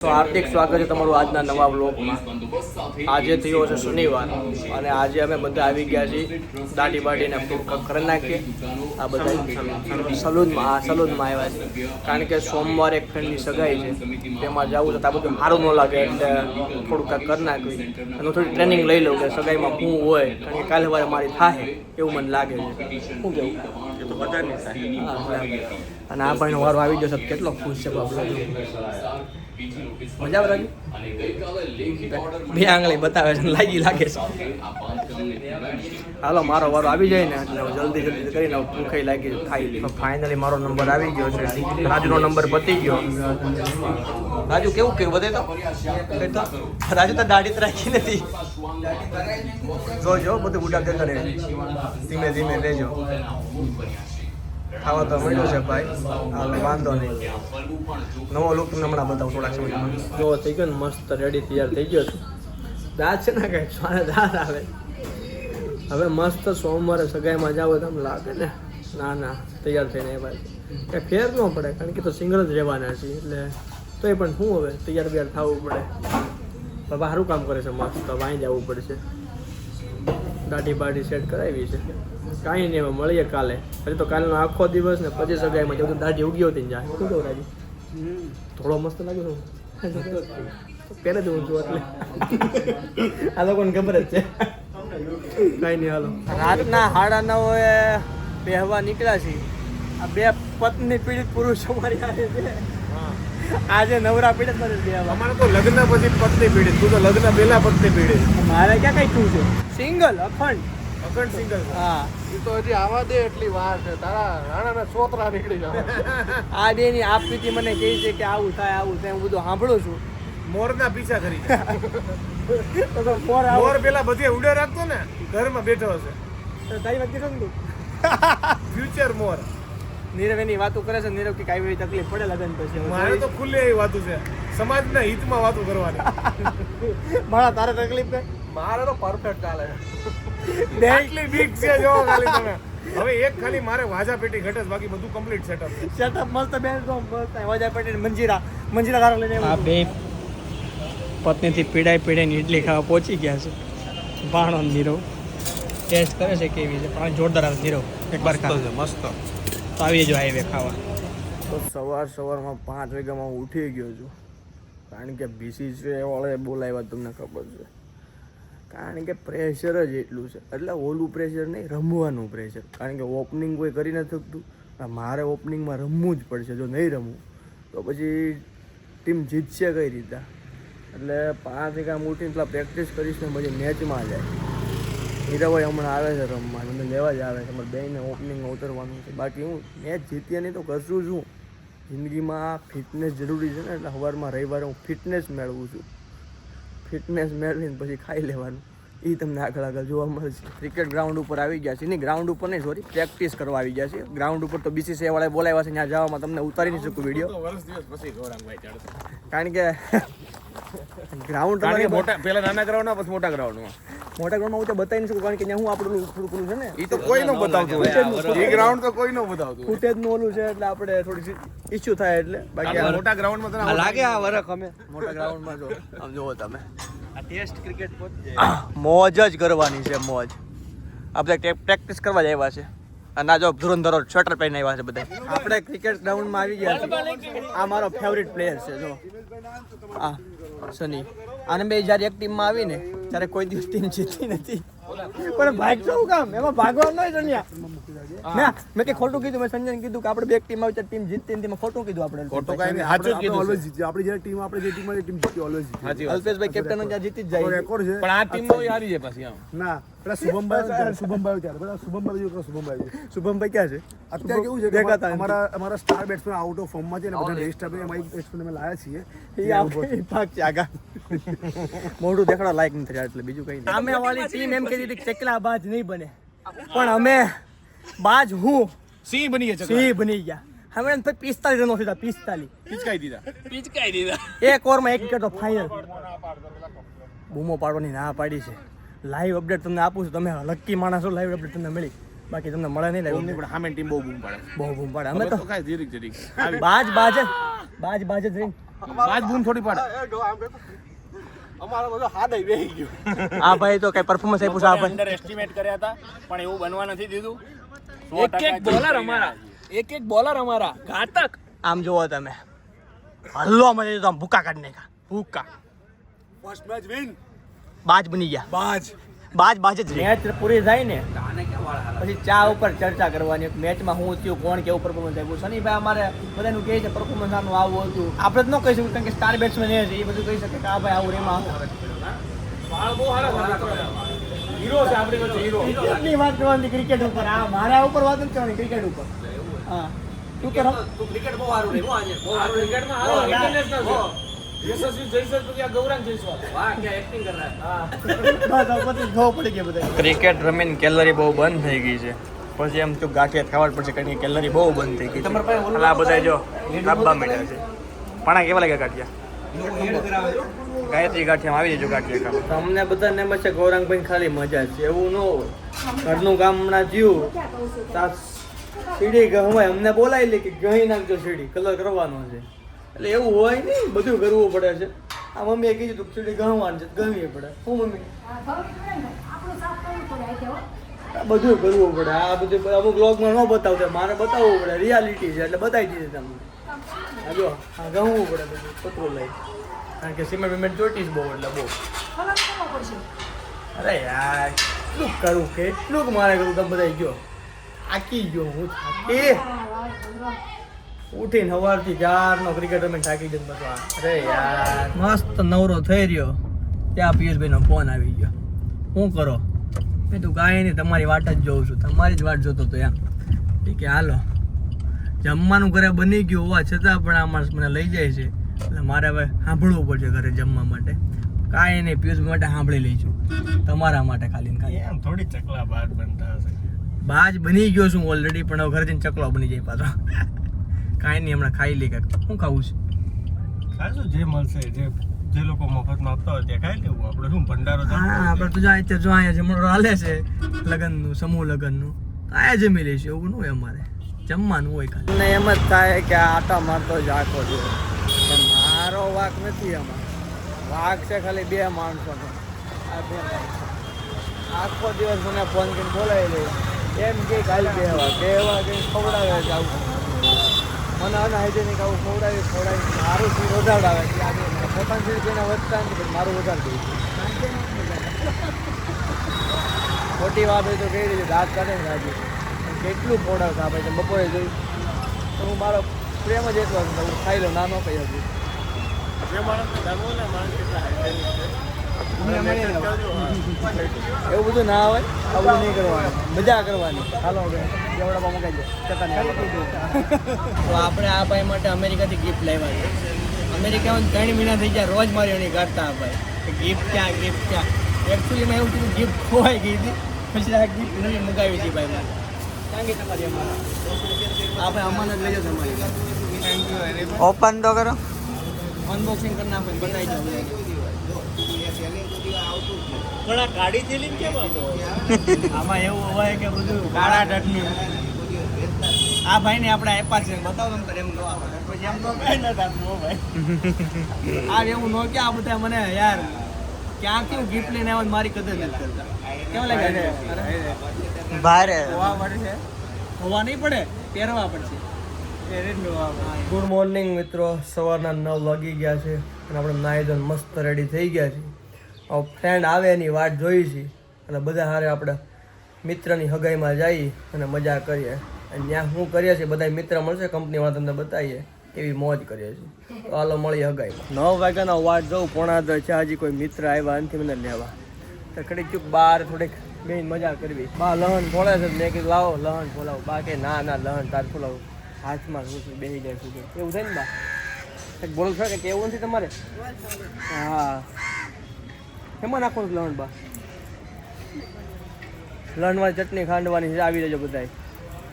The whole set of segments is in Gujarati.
તો હાર્દિક સ્વાગત છે તમારું આજના નવા બ્લોગમાં આજે થયો છે શનિવાર અને આજે અમે બધા આવી ગયા છીએ દાઢી ફૂડ કરી નાખીએ. આ બધા સલૂનમાં, આ સલૂનમાં આવ્યા છે. કારણ કે સોમવારે એક ફ્રેન્ડની સગાઈ છે. તેમાં જવું છે તો આ બધું સારું ન લાગે એટલે થોડુંક કરી નાખવી. અને હું થોડી ટ્રેનિંગ લઈ લઉં કે સગાઈમાં હું હોય. કારણ કે કાલે વારે મારી થાય એવું મને લાગે છે. શું બરાબર. અને આ ભાઈનો વારો આવી જશે કેટલો ખુશ છે બાપલો મજા આવે બે આંગળી બતાવે છે લાગી લાગે છે. હાલો મારો વારો આવી જાય ને એટલે હું જલ્દી જલ્દી કરીને ભૂખાઈ લાગી ખાઈ ફાઇનલી મારો નંબર આવી ગયો છે. રાજુનો નંબર પતી ગયો. રાજુ કેવું કેવું બધે તો? રાજુ તો દાઢી તો રાખી નથી. જોજો બધું ઉડા કે કરે ધીમે ધીમે લેજો. ખાવા તો મળ્યો છે ભાઈ. હાલો વાંધો નહીં. નવો લુક તમને હમણાં બતાવું થોડાક સમયમાં. જો થઈ ગયો ને મસ્ત રેડી તૈયાર થઈ ગયો છું. દાંત છે ને કઈ? સ્વાને દાંત આવે. હવે મસ્ત સોમવારે સગાઈમાં જાવ તો આમ લાગે ને. ના ના તૈયાર થઈને એ ભાઈ એ ફેર ન પડે કારણ કે તો સિંગલ જ રહેવાના છીએ એટલે તો એ પણ શું હવે તૈયાર બિયાર થવું પડે. બાબા સારું કામ કરે છે મસ્ત તો વાંઈ જવું પડશે. દાઢી બાઢી સેટ કરાવી છે. કાંઈ નહીં હવે મળીએ કાલે. પછી તો કાલનો આખો દિવસ ને પછી સગાઈમાં જવું દાઢી ઉગી હોતી જાય શું કહું રાજી થોડો મસ્ત લાગે છે. પહેલે જ હું છું એટલે. આ લોકોને ખબર જ છે. કાંઈ નહીં હાલો. રાતના સાડા નવે બેહવા નીકળ્યા છીએ. આ બે પત્ની પીડિત પુરુષો મારી આવે છે. આજે નવરા પીડિત નથી બેહવા. અમારે તો લગ્ન પછી પત્ની પીડિત. તું તો લગ્ન પહેલા પત્ની પીડિત. મારે ક્યાં કઈ શું છે? સિંગલ અખંડ. અખંડ સિંગલ હા. એ તો હજી આવા દે એટલી વાર છે. તારા રાણાના છોતરા નીકળી જાવ આ બે ની આપ પીતી મને કહે છે કે આવું થાય આવું થાય. હું બધું સાંભળું છું. મોરના પીછા કરી જાય. તો તો મોર પેલા બધે ઉડે રાખતો ને ઘરમાં બેઠો હશે. તારી વાત કીધું તું ફ્યુચર મોર. નીરવ એની વાતો કરે છે નીરવ કે કાંઈ એવી તકલીફ પડે લગન પછી મારે તો ખુલ્લે એવી વાતો છે. સમાજના હિતમાં વાતો કરવાની. મારા તારે તકલીફ કઈ મારે તો પરફેક્ટ ચાલે. બે એટલી બીક છે જો ખાલી તમે. હવે એક ખાલી મારે વાજા પેટી ઘટે બાકી બધું કમ્પ્લીટ સેટઅપ છે. સેટઅપ મસ્ત બેન તો મસ્ત. વાજા પેટી મંજીરા મંજીરા ગારો લઈને આ બે પત્નીથી પીડાઈ પીડાઈને ઇડલી ખાવા પહોંચી ગયા છે. ભાણો નીરવ. ટેસ્ટ કરે છે કેવી છે? પણ જોરદાર આવે નીરવ એક બાર છે મસ્ત. તો આવી જો હાઈવે ખાવા. તો સવાર સવારમાં પાંચ વાગ્યામાં હું ઉઠી ગયો છું. કારણ કે બીસી છે વાળે બોલાવ્યા તમને ખબર છે. કારણ કે પ્રેશર જ એટલું છે. એટલે ઓલું પ્રેશર નહીં રમવાનું પ્રેશર કારણ કે ઓપનિંગ કોઈ કરી નથી શકતું. અને મારે ઓપનિંગમાં રમવું જ પડશે. જો નહીં રમવું તો પછી ટીમ જીતશે કઈ રીતે? એટલે પાંચ વાગ્યામાં ઉઠીને પેલા પ્રેક્ટિસ કરીશ ને પછી મેચમાં જાય. હીરાભાઈ હમણાં આવે છે રમવા મને લેવા જ આવે છે. અમારે બેને ઓપનિંગમાં ઉતરવાનું છે. બાકી હું મેચ જીતીએ નહીં તો કરશું છું જિંદગીમાં ફિટનેસ જરૂરી છે ને એટલે સવારમાં રવિવારે હું ફિટનેસ મેળવું છું. ફિટનેસ મેળવીને પછી ખાઈ લેવાનું. એ તમને આગળ આગળ જોવા મળશે ક્રિકેટ ગ્રાઉન્ડ ઉપર આવી ગયા છે નહીં ગ્રાઉન્ડ ઉપર નહીં સોરી પ્રેક્ટિસ કરવા આવી ગયા છે ગ્રાઉન્ડ ઉપર તો બીસીસીઆઈ વાળા બોલાવ્યા છે ત્યાં જવામાં તમને ઉતારી નહીં શકું વીડિયો કારણ કે ગ્રાઉન્ડ તમારે મોટા પેલા નાના ગ્રાઉન્ડ પછી મોટા ગ્રાઉન્ડમાં. મોટા ગ્રાઉન્ડમાં હું તો બતાવી નહીં શકું કારણ કે ત્યાં હું આપણું થોડું છે ને. એ તો કોઈ નો બતાવતું એ ગ્રાઉન્ડ તો કોઈ નો બતાવતું ફૂટેજનું ઓલું છે એટલે આપણે થોડી ઇશ્યુ થાય એટલે. બાકી મોટા ગ્રાઉન્ડમાં તને આ લાગે આ વરખ અમે. મોટા ગ્રાઉન્ડમાં જો. આમ જોવો તમે. આ ટેસ્ટ ક્રિકેટ મોજ જ કરવાની છે મોજ. આપણે પ્રેક્ટિસ કરવા જ આવ્યા છે. અને જો ધુરંધરો સ્વેટર પહેરીને આવ્યા છે બધા. આપણે ક્રિકેટ ગ્રાઉન્ડમાં આવી ગયા છીએ. આ મારો ફેવરિટ પ્લેયર છે, જો. આ સની આને બે જ્યારે એક ટીમમાં આવીને ત્યારે કોઈ દિવસ ટીમ જીતી નથી. પણ ભાગ શું કામ? એમાં ભાગવાનું નહીં સંજ્ઞા ના મેં કે ખોટું કીધું મેં સંજયને કીધું કે આપણે બે ટીમ આવી ટીમ જીતતી ને તેમાં ખોટું કીધું આપણે ખોટું કાઈ નહીં. સાચું કીધું ઓલવેઝ જીતી આપણી જે ટીમ આપણે જે ટીમ ટીમ જીતી ઓલવેઝ જીતી અલ્પેશભાઈ કેપ્ટન ત્યાં જીતી જ જાય. રેકોર્ડ છે. પણ આ ટીમમાં હારી છે પછી આમ. ના પેલા શુભમભાઈ શુભમભાઈ ત્યારે. પેલા શુભમભાઈ જો શુભમભાઈ શુભમભાઈ ક્યાં છે? અત્યારે કેવું છે કે અમારા અમારા સ્ટાર બેટ્સમેન આઉટ ઓફ ફોર્મમાં છે ને બધા રેસ્ટ આપે એમાં બેટ્સમેન અમે લાયા છીએ. એ આપણે ભાગ છે આગા મોઢું દેખાડવા લાયક નથી એટલે બીજું કઈ નહીં. સામે વાળી ટીમ એમ કહેતી હતી કે ચકલા બાજ નહીં બને. પણ અમે બાજ હું. સિંહ બની ગયા સિંહ બની ગયા. હવે એમ થાય પિસ્તાલીસ રનો થયા પિસ્તાલીસ. પિચકાઈ દીધા. એક ઓવરમાં એક વિકેટ ફાઇનલ બૂમો પાડવાની ના પાડી છે. લાઈવ અપડેટ તમને આપું છું. તમે લકી માણસો લાઈવ અપડેટ તમને મળી. બાકી તમને મળે નહીં લાઈવ પણ સામે ટીમ બહુ બૂમ પાડે. બહુ બૂમ પાડે. અમે તો કાઈ જીરીક જીરીક. બાજ બાજ બાજ બાજ જ રહી બાજ બૂમ થોડી પાડે. અમારો બધો હાથ બેહી ગયો. આ ભાઈ તો કઈ પરફોર્મન્સ આપ્યું છે આ ભાઈ. અંડર એસ્ટિમેટ કર્યા હતા પણ એવું બનવા નથી દીધું. એક એક બોલર અમારા. એક એક બોલર અમારા. ઘાતક. આમ જુઓ તમે. હલ્લો મજે તો આમ ભૂકા કાઢ નાખા ભૂકા. ફર્સ્ટ મેચ વિન બાજ બની ગયા. બાજ. બાજ બાજ જ મેચ પૂરી થાય ને પછી ચા ઉપર ચર્ચા કરવાની. મેચમાં હું થયું કોણ કેવું પરફોર્મન્સ આપ્યું? શનિભાઈ અમારે બધાનું કહે છે પરફોર્મન્સ આનું આવું હતું. આપણે જ ન કહી શકું કારણ કે સ્ટાર બેટ્સમેન એ છે. એ બધું કહી શકે કે આ ભાઈ આવું એમાં હીરો છે આપણી વચ્ચે હીરો. ક્રિકેટની વાત કરવાની ક્રિકેટ ઉપર. આ મારા ઉપર વાત નથી કરવાની ક્રિકેટ ઉપર. હા. તું કે રમ- ક્રિકેટમાં હારો ઇન્ટરનેશનલ છે. યશસ્વી જયસ્વાલ તો ક્યાં ગૌરાંગ જયસ્વાલ? વાહ ક્યાં એક્ટિંગ કર રહા હે. બસ પછી ખબર પડી ગઈ બધા ક્રિકેટ રમીને કેલરી બહુ બંધ થઈ ગઈ છે. પછી એમ તો ગાંઠિયા ખાવા પડશે કારણ કે કેલરી બહુ બંધ થઈ ગઈ છે. આ બધા જો છે. પણ કેવા લાગ્યા ગાંઠિયા? ગાયત્રી ગાંઠિયામાં આવી જજો ગાંઠિયા ખાવા અમને બધાને એમ છે ગૌરાંગભાઈ ખાલી મજા છે, એવું ન હોય. ઘરનું કામ હમણાં તા સીડી ગવાય અમને બોલાવી લે કે ગઈ નાખજો સીડી કલર કરવાનો છે. એટલે એવું હોય નહીં, બધું કરવું પડે છે. આ મમ્મીએ કીધું તું સીડી ગણવાની છે ગણવી પડે. હું મમ્મી? બધું કરવું પડે. આ બધું અમુક લોગમાં ન બતાવતા, મારે બતાવવું પડે. રિયાલિટી છે, એટલે બતાવી દીધી તમને. જો, આ ગમવું પડે બધું, પતરું લઈ. કારણ કે સિમેન્ટ વિમેન્ટ જ બહુ એટલે બહુ. અરે યાર કેટલું કરું કેટલું મારે કરું તમે બધા ગયો. થાકી ગયો હું થાકી. ઉઠીને સવારથી ચારનો ક્રિકેટ રમીને થાકી જઈને બધું અરે યાર. મસ્ત નવરો થઈ રહ્યો. ત્યાં પિયુષભાઈનો ફોન આવી ગયો. શું કરો? મેં તું કાંઈ નહીં તમારી વાટ જ જોઉં છું. તમારી જ વાટ જોતો હતો એમ. ઠીક કે હાલો. જમવાનું ઘરે બની ગયું હોવા છતાં પણ આ માણસ મને લઈ જાય છે. એટલે મારે હવે સાંભળવું પડશે ઘરે જમવા માટે. કાંઈ નહીં પિયુષ માટે સાંભળી લઈશું. તમારા માટે ખાલી ખાલી. એમ થોડી ચકલા બાજ બનતા હશે. બાજ બની ગયો છું ઓલરેડી પણ હવે ઘરે જઈને ચકલો બની જાય પાછો. કાંઈ નહીં હમણાં ખાઈ લઈ કાંઈક. શું ખાવું છે? ખાશું જે મળશે જે જે લોકો મફત આપતા હોય ત્યાં ખાઈ લેવું. આપણે શું ભંડારો હા આપણે તો જો અહીંયા જો અહીંયા જમણો હાલે છે લગ્નનું સમૂહ લગ્નનું. તો અહીંયા જમી લઈશું એવું ન હોય અમારે. જમવાનું હોય ખાલી. એમ જ થાય કે આટા મારતો જ આખો દિવસ. વાક નથી આમાં. વાક છે ખાલી બે માણસોનો આ બે આખો દિવસ મને ફોન કરીને બોલાવી લઈ એમ કે કાલે બે વાઘ કહેવા કે ખવડાવે છે આવું. મને અનહાઇજેનિક આવું ખવડાવી ખવડાવી. મારું શું વધારે વધારાવે કે આજે પોતાનું જેને વધતા નથી મારું વધારે દઉં ખોટી વાત હોય તો કહી દીધી દાંત કાઢે ને રાજી. કેટલું ખવડાવતા આપણે છે બપોરે જોયું તો હું મારો પ્રેમ જ એટલો હતો હું ખાઈ લઉં નાનો કહી શકું. જે માણસ જાણવો ને માણસ કેટલા hygienic છે. એવું બધું ના હોય આવું નહીં કરવાનું. મજા કરવાની. હાલો હવે જેવડા મગાઈ દે તો આપણે આ ભાઈ માટે અમેરિકાથી ગિફ્ટ લાવ્યા છે. અમેરિકામાં ત્રણ મહિના થઈ ગયા રોજ મારી એની કાઢતા આ ભાઈ. ગિફ્ટ ક્યાં ગિફ્ટ ક્યાં? એકચ્યુઅલીમાં એવું થયું ગિફ્ટ ખોવાઈ ગઈ હતી. પછી આ ગિફ્ટ નવી મંગાવી હતી ભાઈ મારે. ક્યાં ગઈ તમારી અમારા? આ ભાઈ અમાને જ લઈ જાઓ તમારી. ઓપન તો કરો. અનબોક્સિંગ કરી નાખો બતાવી દો. પણ આ ગાડી થેલી કેમ આમાં એવું હોય કે બધું કાળા આ ભાઈને આપણે આપ્યા છે. બતાવો એમ નો પછી એમ તો કઈ ભાઈ. આ એવું નો કે આ બધા મને યાર ક્યાંથી હું ગિફ્ટ લઈને આવ્યો મારી કદર નથી કરતા. કેવું લાગે ભારે. હોવા છે. હોવા નહીં પડે પહેરવા પડશે. ગુડ મોર્નિંગ મિત્રો. સવારના નવ વાગી ગયા છે અને આપણે નાહી ધોઈને મસ્ત રેડી થઈ ગયા છે હવે ફ્રેન્ડ આવે એની વાટ જોઈ છે અને બધા હારે આપણે મિત્રની હગાઈમાં જઈ અને મજા કરીએ. અને ત્યાં શું કરીએ છીએ? બધા મિત્ર મળશે કંપનીમાં તમને બતાવીએ એવી મોજ કરીએ છીએ. તો હાલો મળીએ હગાઈમાં નવ વાગ્યાનો વાટ જોઉં પોણા દર છે. હજી કોઈ મિત્ર આવ્યા નથી મને લેવા. તો કડી ચૂક બહાર થોડીક બેન મજા કરવી. બા લહન ફોળે છે. મેં કીધું, લાવો લહન ફોલાવો. બા કે, ના ના લહન તાર ફોલાવું. હાથમાં શું બેસી જાય શું એવું થાય ને બા? બોલ છો કે એવું નથી તમારે? હા. એમાં નાખવાનું લણ બા? લહણવાળી ચટણી ખાંડવાની આવી જજો બધાય.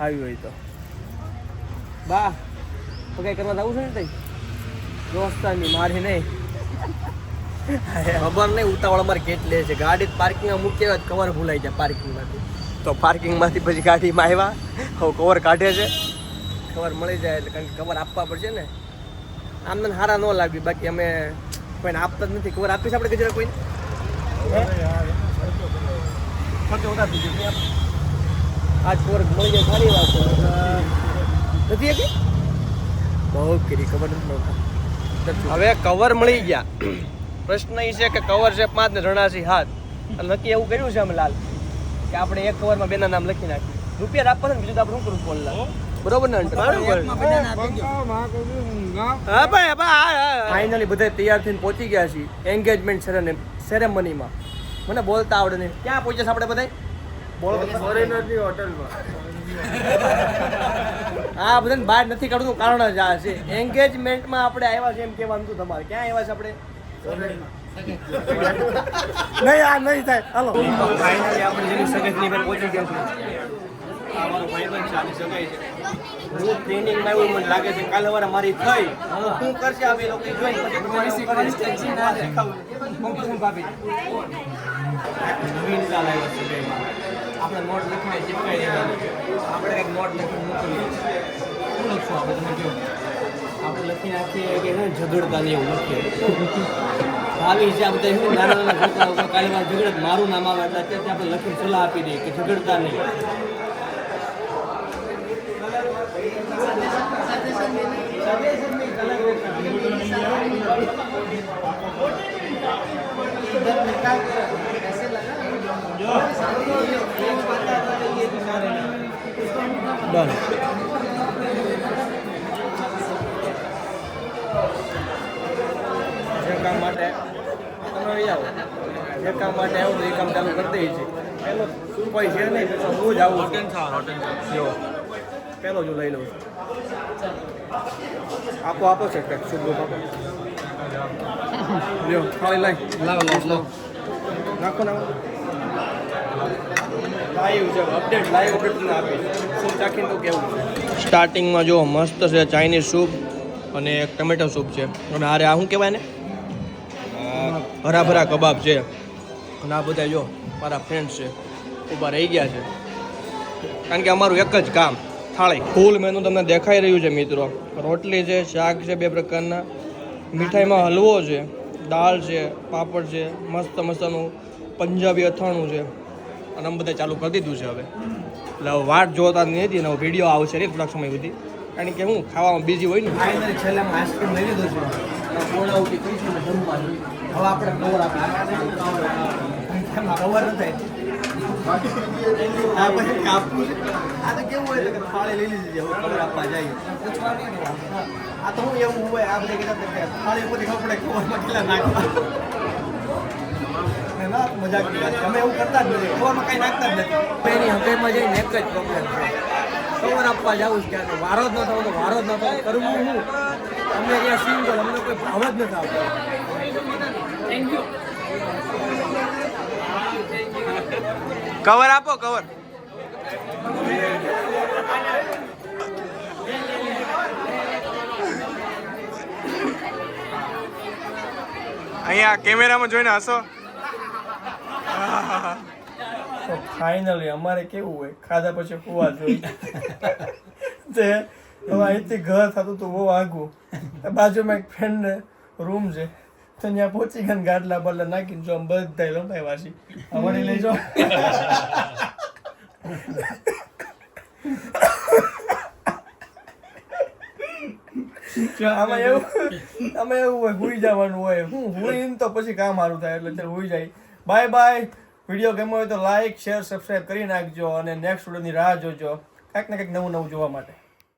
આવી હોય તો. બા, તો કઈ કરવા જવું છે ને તઈ? દોસ્તાની મારી નહીં. ખબર નહીં, ઉતાવળ અમારે કેટલે છે. ગાડી પાર્કિંગમાં મૂકી કવર ભૂલાઈ જાય પાર્કિંગમાંથી. તો પાર્કિંગમાંથી પછી ગાડીમાં આવ્યા, હવે કવર કાઢે છે. કવર મળી જાય એટલે કારણ કે કવર આપવા પડશે ને. આમ મને સારા ન લાગી બાકી અમે કોઈને આપતા જ નથી. ખબર આપીશ આપણે કોઈને? ગયો નહીં આપ- આજ ખબર મળી જાય સારી વાત છે. નથી હતી બહુ કરી ખબર નથી હવે કવર મળી ગયા. પ્રશ્ન એ છે કે કવર છે પાંચ ને રણાસી હાથ. અને નક્કી એવું કર્યું છે અમે લાલ કે આપણે એક કવરમાં બેના નામ લખી નાખીએ. રૂપિયા આપવા ને બીજું તો આપણે શું કરું ફોન લાલ બરોબર ને? હા ભાઈ ફાઇનલી બધા તૈયાર થઈને પહોંચી ગયા છીએ એન્ગેજમેન્ટ સેરેમનીમાં મને બોલતા આવડે નહીં. ક્યાં પહોંચ્યા છે આપણે બધા બોલો તો. ફોરેનરની હોટલમાં. આ બધાને બહાર નથી કાઢવાનું કારણ જ આ છે. એન્ગેજમેન્ટમાં આપણે આવ્યા છે એમ કહેવાનું હતું તમારે. ક્યાં આવ્યા છે આપણે? નહીં આ નહીં થાય. હાલો. ફાઇનલી આપણે જેની સગાઈની પર પહોંચી ગયા છે આ મારો ભાઈબંધ છે આની સગાઈ છે. હું ટ્રેનિંગમાં આવ્યો મને લાગે છે કાલે વારે મારી થઈ. શું કરશે આ બે લોકો જોઈ પછી કોમ્પિટિશન ભાભી? નવીન ચાલે છે આપણે નોટ લખીને ચિપકાઈ દેવાનું. આપણે કંઈક નોટ લખીને મોકલીએ શું લખશું આપણે તમે કહો. આપણે લખી નાખીએ કે છે ને ઝઘડતા નહીં એવું લખીએ. ભાવી છે આ બધા શું નાના નાના છોકરાઓ કાલે મારે ઝઘડત મારું નામ આવે એટલે અત્યારે આપણે લખીને સલાહ આપી દઈએ કે ઝઘડતા નહીં. ડન જે કામ માટે તમે અહીં આવો જે કામ માટે આવું એ કામ ચાલુ કરી દઈએ છીએ પેલો કોઈ છે નહીં તો હું જ આવું છું જો પેલો લઈ લઉં આપો આપો છે કંઈક શુભ રૂપ આપો લ્યો થાળી લઈ લાવ લાવો નાખો ના લાઈવ છે અપડેટ લાઈવ અપડેટ તમને આપીશ. શું ચાખીને તો કેવું સ્ટાર્ટિંગમાં જો મસ્ત છે ચાઇનીઝ સૂપ અને એક ટમેટો સૂપ છે. અને આરે આ શું કહેવાય ને હરા ભરા કબાબ છે. અને આ બધા જો મારા ફ્રેન્ડ્સ છે. ઊભા રહી ગયા છે. કારણ કે અમારું એક જ કામ થાળી. ફૂલ મેનુ તમને દેખાઈ રહ્યું છે મિત્રો. રોટલી છે શાક છે બે પ્રકારના. મીઠાઈમાં હલવો છે દાળ છે પાપડ છે મસ્ત મસ્તનું પંજાબી અથાણું છે. અને અમે બધા ચાલુ કરી દીધું છે હવે. એટલે હવે વાટ જોતા નથી અને વીડિયો આવશે રે થોડાક સમય સુધી. કારણ કે હું ખાવામાં બીજી હોય ને. ફાઇનલી છેલ્લે આઈસ્ક્રીમ લઈ લીધું છે. હવે આપણે કવર આપીએ કવર આ તો હું એવું હોય, આ બધા થાળી ઉપરથી ખબર પડે કવરમાં કેટલા નાખવા. મજાક અમે એવું કરતા જ નથી. કવરમાં કંઈ નાખતા જ નથી. એની હકેમાં જઈને એક જ પ્રોબ્લેમ છે. કવર આપવા જાવું જ ક્યાં વારો જ ન થવો તો વારો જ ન થવો કરવું હું? અમને ત્યાં સિંગલ અમને કોઈ ભાવ જ નથી આવતો. કવર આપો કવર અહીંયા કેમેરામાં જોઈને હસો. તો ફાઇનલી અમારે કેવું હોય? ખાધા પછી કુવા જોઈ. તે હવે અહીંથી ઘર થતું હતું બહુ આગું. બાજુમાં એક ફ્રેન્ડને રૂમ છે. તો ત્યાં પહોંચી ગયા ગાડલા બદલા નાખીને જો આમ બધા લંબાઈ વાસી. અમારી લઈ જાઓ આમાં એવું આમાં એવું હોય હુઈ જવાનું હોય. હું હુઈને તો પછી કામ સારું થાય એટલે ચાલ હુઈ જાય. બાય બાય વીડિયો ગમ્યો હોય તો લાઈક શેર સબસ્ક્રાઈબ કરી નાખજો અને નેક્સ્ટ વિડીયોની રાહ જોજો. કાંઈક ને કંઈક નવું નવું જોવા માટે.